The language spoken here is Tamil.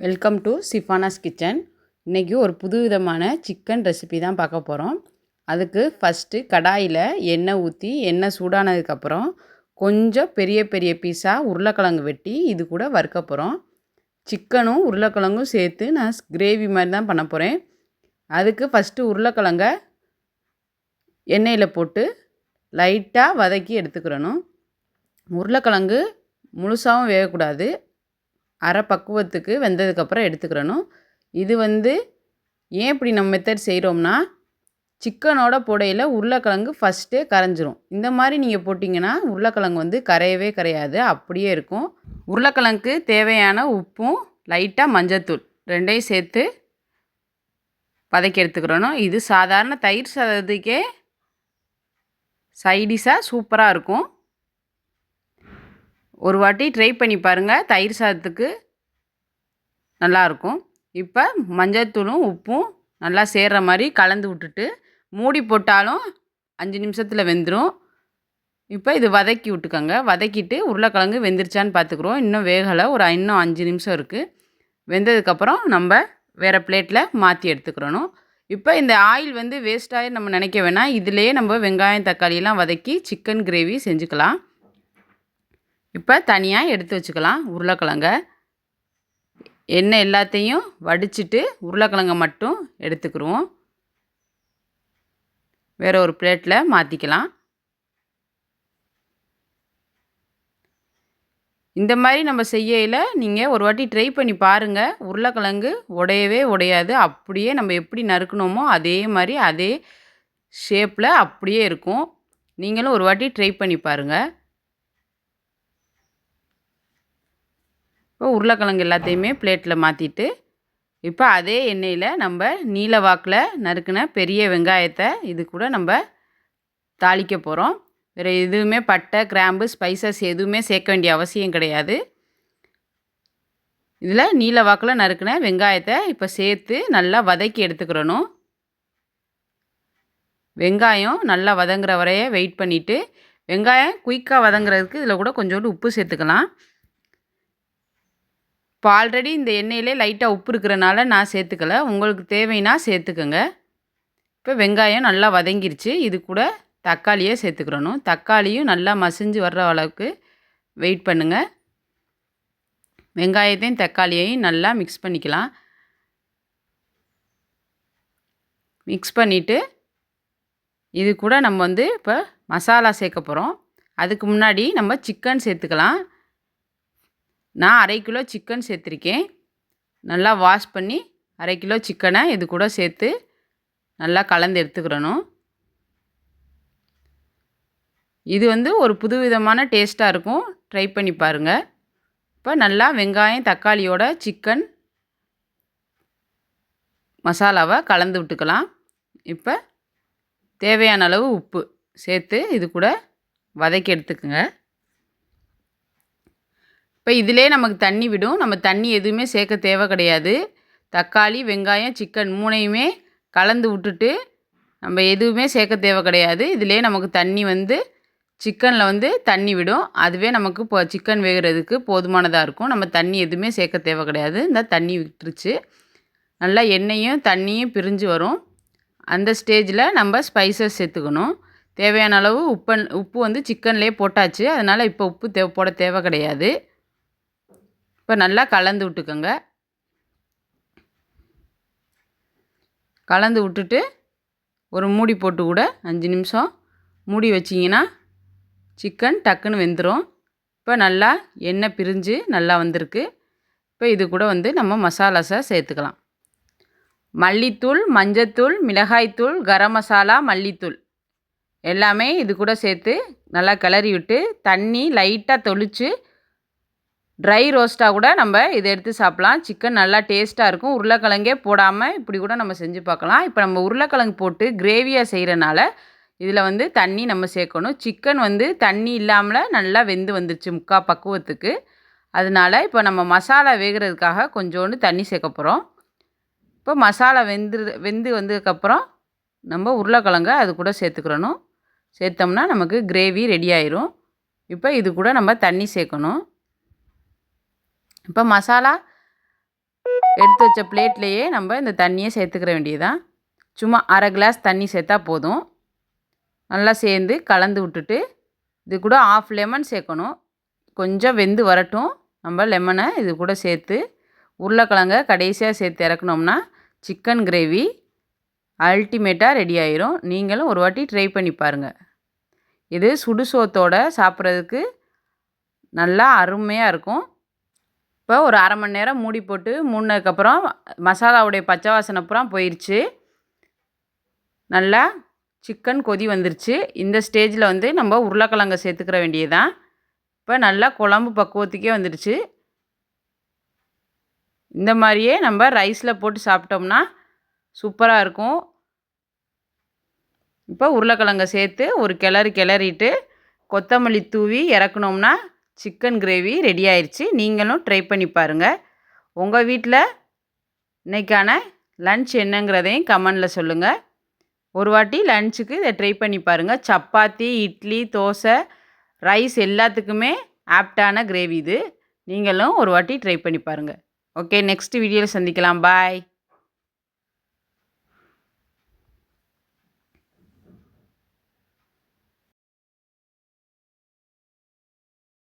வெல்கம் டு சிஃபானாஸ் கிச்சன் இன்றைக்கி ஒரு புது விதமான சிக்கன் ரெசிபி தான் பார்க்க போகிறோம் அதுக்கு ஃபஸ்ட்டு கடாயில் எண்ணெய் ஊற்றி எண்ணெய் சூடானதுக்கப்புறம் கொஞ்சம் பெரிய பெரிய பீஸாக உருளைக்கிழங்கு வெட்டி இது கூட வறுக்க போகிறோம் சிக்கனும் உருளைக்கிழங்கும் சேர்த்து நான் கிரேவி மாதிரி தான் பண்ண போகிறேன் அதுக்கு ஃபஸ்ட்டு உருளைக்கிழங்க எண்ணெயில் போட்டு லைட்டாக வதக்கி எடுத்துக்கிறணும். உருளைக்கிழங்கு முழுசாகவும் வேகக்கூடாது. அரை பக்குவத்துக்கு வெந்ததுக்கப்புறம் எடுத்துக்கிறணும். இது வந்து ஏன் இப்படி நம்ம மெத்தட் செய்கிறோம்னா சிக்கனோட புடையில் உருளைக்கிழங்கு ஃபஸ்ட்டே கரைஞ்சிரும். இந்த மாதிரி நீங்கள் போட்டிங்கன்னா உருளைக்கிழங்கு வந்து கரையவே கரையாது அப்படியே இருக்கும். உருளைக்கிழங்கு தேவையான உப்பும் லைட்டாக மஞ்சத்தூள் ரெண்டையும் சேர்த்து வதக்கி எடுத்துக்கிறணும். இது சாதாரண தயிர் சாதத்துக்கே சைடிஷாக சூப்பராக இருக்கும். ஒரு வாட்டி ட்ரை பண்ணி பாருங்கள் தயிர் சாதத்துக்கு நல்லாயிருக்கும் இப்போ மஞ்சத்தூளும் உப்பும் நல்லா சேர்கிற மாதிரி கலந்து விட்டுட்டு மூடி போட்டாலும் அஞ்சு நிமிஷத்தில் வெந்துடும் இப்போ இது வதக்கி விட்டுக்கோங்க. வதக்கிட்டு உருளைக்கிழங்கு வெந்துருச்சான்னு பார்த்துக்குறோம் இன்னும் வேகலை. ஒரு இன்னும் அஞ்சு நிமிஷம் இருக்குது வெந்ததுக்கப்புறம் நம்ம வேறு பிளேட்டில் மாற்றி எடுத்துக்கிறணும். இப்போ இந்த ஆயில் வந்து வேஸ்ட்டாகி நம்ம நினைக்க வேணாம். இதிலேயே நம்ம வெங்காயம் தக்காளியெல்லாம் வதக்கி சிக்கன் கிரேவி செஞ்சுக்கலாம். இப்போ தனியாக எடுத்து வச்சுக்கலாம். உருளைக்கிழங்க. எண்ணெய் எல்லாத்தையும் வடிச்சிட்டு உருளைக்கிழங்க மட்டும் எடுத்துக்கிடுவோம் வேறு ஒரு பிளேட்டில் மாற்றிக்கலாம் இந்த மாதிரி நம்ம செய்யல நீங்கள் ஒரு வாட்டி ட்ரை பண்ணி பாருங்கள் உருளைக்கிழங்கு உடையவே உடையாது. அப்படியே நம்ம எப்படி நறுக்கணுமோ அதே மாதிரி அதே ஷேப்பில் அப்படியே இருக்கும். நீங்களும் ஒரு வாட்டி ட்ரை பண்ணி பாருங்கள் இப்போ உருளைக்கிழங்கு எல்லாத்தையுமே பிளேட்டில் மாற்றிட்டு இப்போ அதே எண்ணெயில் நம்ம நீல வாக்கில் நறுக்கின பெரிய வெங்காயத்தை இது கூட நம்ம தாளிக்க போகிறோம் வேறு எதுவுமே பட்டை கிராம்பு ஸ்பைசஸ் எதுவுமே சேர்க்க வேண்டிய அவசியம் கிடையாது. இதில் நீல வாக்கில் நறுக்கின வெங்காயத்தை இப்போ சேர்த்து நல்லா வதக்கி எடுத்துக்கிறணும். வெங்காயம் நல்லா வதங்குற வரைய வெயிட் பண்ணிவிட்டு வெங்காயம் குயிக்காக வதங்குறதுக்கு இதில் கூட கொஞ்சோண்டு உப்பு சேர்த்துக்கலாம். இப்போ ஆல்ரெடி இந்த எண்ணெயிலே லைட்டாக உப்பு இருக்கிறனால நான் சேர்த்துக்கல. உங்களுக்கு தேவைன்னா சேர்த்துக்கோங்க. இப்போ வெங்காயம் நல்லா வதங்கிருச்சு. இது கூட தக்காளியே சேர்த்துக்கிறணும். தக்காளியும் நல்லா மசிஞ்சு வர்ற அளவுக்கு வெயிட் பண்ணுங்கள் வெங்காயத்தையும் தக்காளியையும் நல்லா மிக்ஸ் பண்ணிக்கலாம். மிக்ஸ் பண்ணிவிட்டு இது கூட நம்ம வந்து இப்போ மசாலா சேர்க்க போகிறோம் அதுக்கு முன்னாடி நம்ம சிக்கன் சேர்த்துக்கலாம். நான் அரை கிலோ சிக்கன் சேர்த்துருக்கேன். நல்லா வாஷ் பண்ணி அரை கிலோ சிக்கனை இது கூட சேர்த்து நல்லா கலந்து எடுத்துக்கிறணும். இது வந்து ஒரு புது விதமான டேஸ்ட்டாக இருக்கும். ட்ரை பண்ணி பாருங்கள் இப்போ நல்லா வெங்காயம் தக்காளியோட சிக்கன் மசாலாவை கலந்து விட்டுக்கலாம். இப்போ தேவையான அளவு உப்பு சேர்த்து இது கூட வதக்கி எடுத்துக்கோங்க. இப்போ இதிலே நமக்கு தண்ணி விடும். நம்ம தண்ணி எதுவுமே சேர்க்க தேவை கிடையாது. தக்காளி வெங்காயம் சிக்கன் மூணையுமே கலந்து விட்டுட்டு நம்ம எதுவுமே சேர்க்க தேவை கிடையாது. இதிலே நமக்கு தண்ணி வந்து சிக்கனில் வந்து தண்ணி விடும். அதுவே நமக்கு இப்போ சிக்கன் வேகிறதுக்கு போதுமானதாக இருக்கும். நம்ம தண்ணி எதுவுமே சேர்க்க தேவை கிடையாது. இந்த தண்ணி விட்டுருச்சு. நல்லா எண்ணெயும் தண்ணியும் பிரிஞ்சு வரும். அந்த ஸ்டேஜில் நம்ம ஸ்பைசஸ் சேர்த்துக்கணும். தேவையான அளவு உப்பன் உப்பு வந்து சிக்கன்லேயே போட்டாச்சு. அதனால் இப்போ உப்பு தேவை போட தேவை கிடையாது. இப்போ நல்லா கலந்து விட்டுக்கோங்க. கலந்து விட்டுட்டு ஒரு மூடி போட்டு கூட அஞ்சு நிமிஷம் மூடி வச்சிங்கன்னா சிக்கன் டக்குன்னு வெந்துடும் இப்போ நல்லா எண்ணெய் பிரிஞ்சு நல்லா வந்திருக்கு. இப்போ இது கூட வந்து நம்ம மசாலாஸை சேர்த்துக்கலாம். மல்லித்தூள் மஞ்சத்தூள் மிளகாய்த்தூள் கரம் மசாலா மல்லித்தூள் எல்லாமே இது கூட சேர்த்து நல்லா கிளறி விட்டு தண்ணி லைட்டாக தொளித்து ட்ரை ரோஸ்ட்டாக கூட நம்ம இதை எடுத்து சாப்பிட்லாம். சிக்கன் நல்லா டேஸ்ட்டாக இருக்கும். உருளைக்கிழங்கே போடாமல் இப்படி கூட நம்ம செஞ்சு பார்க்கலாம். இப்போ நம்ம உருளைக்கிழங்கு போட்டு கிரேவியாக செய்கிறனால இதில் வந்து தண்ணி நம்ம சேர்க்கணும். சிக்கன் வந்து தண்ணி இல்லாமல் நல்லா வெந்து வந்துருச்சு முக்கால் பக்குவத்துக்கு. அதனால் இப்போ நம்ம மசாலா வேகிறதுக்காக கொஞ்சோண்டு தண்ணி சேர்க்க போகிறோம் இப்போ மசாலா வெந்து வெந்து வந்ததுக்கப்புறம் நம்ம உருளைக்கிழங்க அது கூட சேர்த்துக்கிறணும். சேர்த்தோம்னா நமக்கு கிரேவி ரெடி ஆயிரும். இப்போ இது கூட நம்ம தண்ணி சேர்க்கணும். இப்போ மசாலா எடுத்து வச்ச பிளேட்லேயே நம்ம இந்த தண்ணியை சேர்த்துக்கிற வேண்டியதுதான். சும்மா அரை கிளாஸ் தண்ணி சேர்த்தா போதும். நல்லா சேர்ந்து கலந்து விட்டுட்டு இது கூட ஆஃப் லெமன் சேர்க்கணும். கொஞ்சம் வெந்து வரட்டும். நம்ம லெமனை இது கூட சேர்த்து உருளைக்கிழங்க கடைசியாக சேர்த்து இறக்குனோம்னா சிக்கன் கிரேவி அல்டிமேட்டாக ரெடி ஆயிரும். நீங்களும் ஒரு வாட்டி ட்ரை பண்ணி பாருங்கள் இது சுடுசோத்தோடு சாப்பிட்றதுக்கு நல்லா அருமையாக இருக்கும். இப்போ ஒரு அரை மணி நேரம் மூடி போட்டு மூடினதுக்கப்புறம் மசாலாவுடைய பச்சை வாசனை பூரா போயிடுச்சு நல்லா சிக்கன் கொதி வந்துருச்சு. இந்த ஸ்டேஜில் வந்து நம்ம உருளைக்கிழங்க சேர்த்துக்கிற வேண்டியதுதான். இப்போ நல்லா குழம்பு பக்குவத்துக்கே வந்துடுச்சு இந்த மாதிரியே நம்ம ரைஸில் போட்டு சாப்பிட்டோம்னா சூப்பராக இருக்கும். இப்போ உருளைக்கிழங்க சேர்த்து ஒரு கிளறி கிளறிட்டு கொத்தமல்லி தூவி இறக்குனோம்னா சிக்கன் கிரேவி ரெடி ஆயிடுச்சு நீங்களும் ட்ரை பண்ணி பாருங்கள் உங்கள் வீட்டில் இன்றைக்கான லன்ச் என்னங்கிறதையும் கமெண்டில் சொல்லுங்கள் ஒரு வாட்டி லன்ச்சுக்கு இதை ட்ரை பண்ணி பாருங்கள் சப்பாத்தி இட்லி தோசை ரைஸ் எல்லாத்துக்குமே ஆப்டான கிரேவி இது. நீங்களும் ஒரு வாட்டி ட்ரை பண்ணி பாருங்கள் ஓகே நெக்ஸ்ட் வீடியோவில் சந்திக்கலாம். பாய்.